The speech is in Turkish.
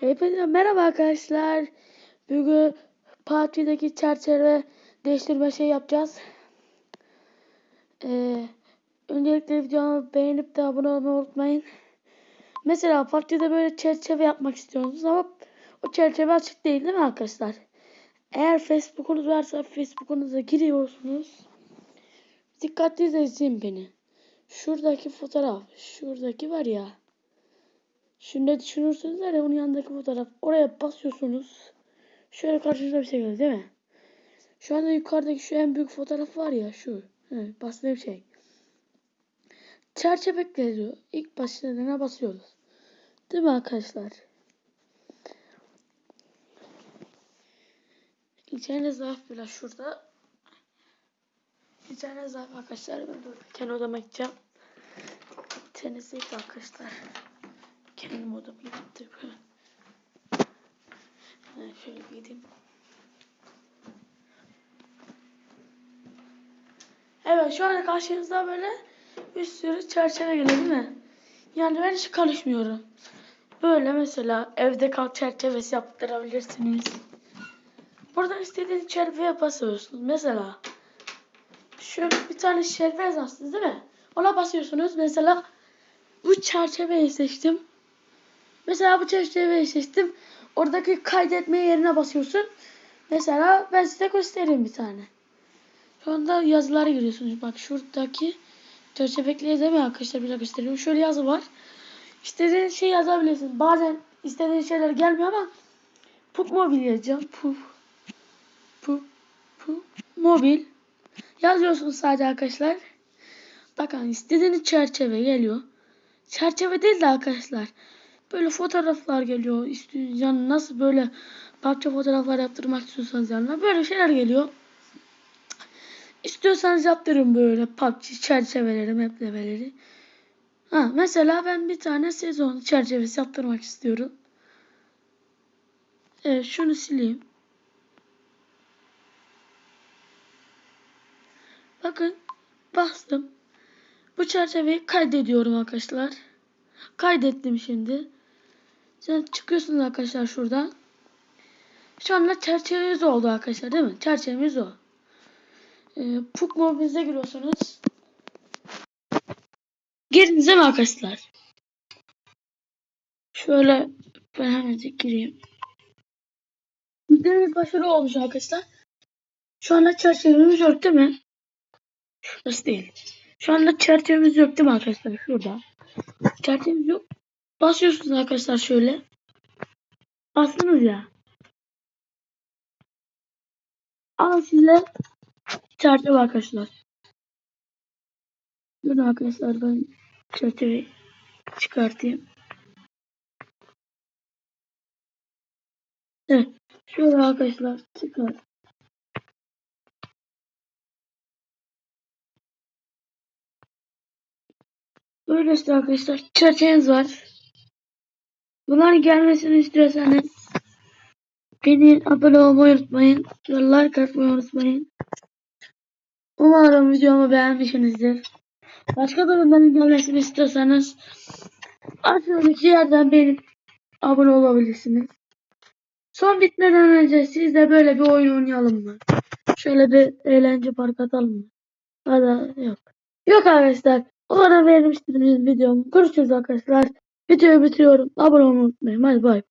Hepinize merhaba arkadaşlar. Bugün partideki çerçeve değiştirme şey yapacağız. Ee, öncelikle videomu beğenip de abone olmayı unutmayın. Mesela partide böyle çerçeve yapmak istiyorsunuz ama o çerçeve açık değil değil mi arkadaşlar? Eğer Facebook'unuz varsa Facebook'unuza giriyorsunuz. Dikkatli izleyin beni. Şuradaki fotoğraf, şuradaki var ya. Şimdi düşünürsünüz ya onun yanındaki fotoğraf. Oraya basıyorsunuz. Şöyle karşınıza bir şey geliyor değil mi? Şu anda yukarıdaki şu en büyük fotoğraf var ya şu. Bastığım şey. Çerçeve yazıyor. İlk başladığına basıyoruz. Değil mi arkadaşlar? İçeride zaaf biraz şurada. İçeride zaaf arkadaşlar. Ben dur. Kendi odama gideceğim. Temizlik arkadaşlar. Kendim odamı gittim. Evet, şöyle gideyim. Evet şu anda karşınızda böyle bir sürü çerçeve geliyor değil mi? Yani ben hiç karışmıyorum. Böyle mesela evde kal çerçevesi yaptırabilirsiniz. Burada istediğiniz çerçeveye basıyorsunuz. Mesela şöyle bir tane çerçeve yazarsınız değil mi? Ona basıyorsunuz. Mesela bu çerçeveyi seçtim. Mesela bu çerçeveyi seçtim. Oradaki kaydetme yerine basıyorsun. Mesela ben size göstereyim bir tane. Şu anda yazılara giriyorsunuz. Bak şuradaki çerçeveleri değil mi arkadaşlar? Bir gösteriyorum. Şöyle yazı var. İstediğiniz şey yazabilirsiniz. Bazen istediğiniz şeyler gelmiyor ama Puk mobil yazacağım. Puk. Puk. Puk. Mobil. Yazıyorsunuz sadece arkadaşlar. Bakın istediğiniz çerçeve geliyor. Çerçeve değil de arkadaşlar. Böyle fotoğraflar geliyor. İstiyorsanız yani nasıl böyle parça fotoğraflar yaptırmak istiyorsanız yanına böyle şeyler geliyor. İstiyorsanız yaptırın böyle PUBG çerçeveleri, maplemeleri. Ha, mesela ben bir tane sezon çerçevesi yaptırmak istiyorum. Evet, şunu sileyim. Bakın bastım. Bu çerçeveyi kaydediyorum arkadaşlar. Kaydettim şimdi. Sen çıkıyorsunuz arkadaşlar şuradan. Şu anda çerçevemiz oldu arkadaşlar değil mi? Çerçevemiz o. Ee, Puk mobilinize giriyorsunuz. Girdiniz mi arkadaşlar? Şöyle ben hemen gireyim. Yüzlerimiz başarılı olmuş arkadaşlar. Şu anda çerçevemiz yok değil mi? Şurası değil. Şu anda çerçevemiz yok değil mi arkadaşlar? Şurada. Çerçevemiz yok. Basıyorsunuz arkadaşlar şöyle. Bastınız ya. Al size çerçeve arkadaşlar. Dur arkadaşlar ben çerçeveyi çıkartayım. Evet. Şöyle arkadaşlar çıkar. Böyle işte arkadaşlar çerçeveniz var. Bunların gelmesini istiyorsanız beni abone olmayı unutmayın. Like atmayı unutmayın. Umarım videomu beğenmişsinizdir. Başka bölümlerin gelmesini istiyorsanız aşağıdaki yerden benim abone olabilirsiniz. Son bitmeden önce siz de böyle bir oyun oynayalım mı? Şöyle bir eğlence park atalım mı? Hadi yok. Yok arkadaşlar. Umarım beğenmişsiniz videomu. Görüşürüz arkadaşlar. Videoyu bitiriyorum. Abone olmayı unutmayın. Hadi bay.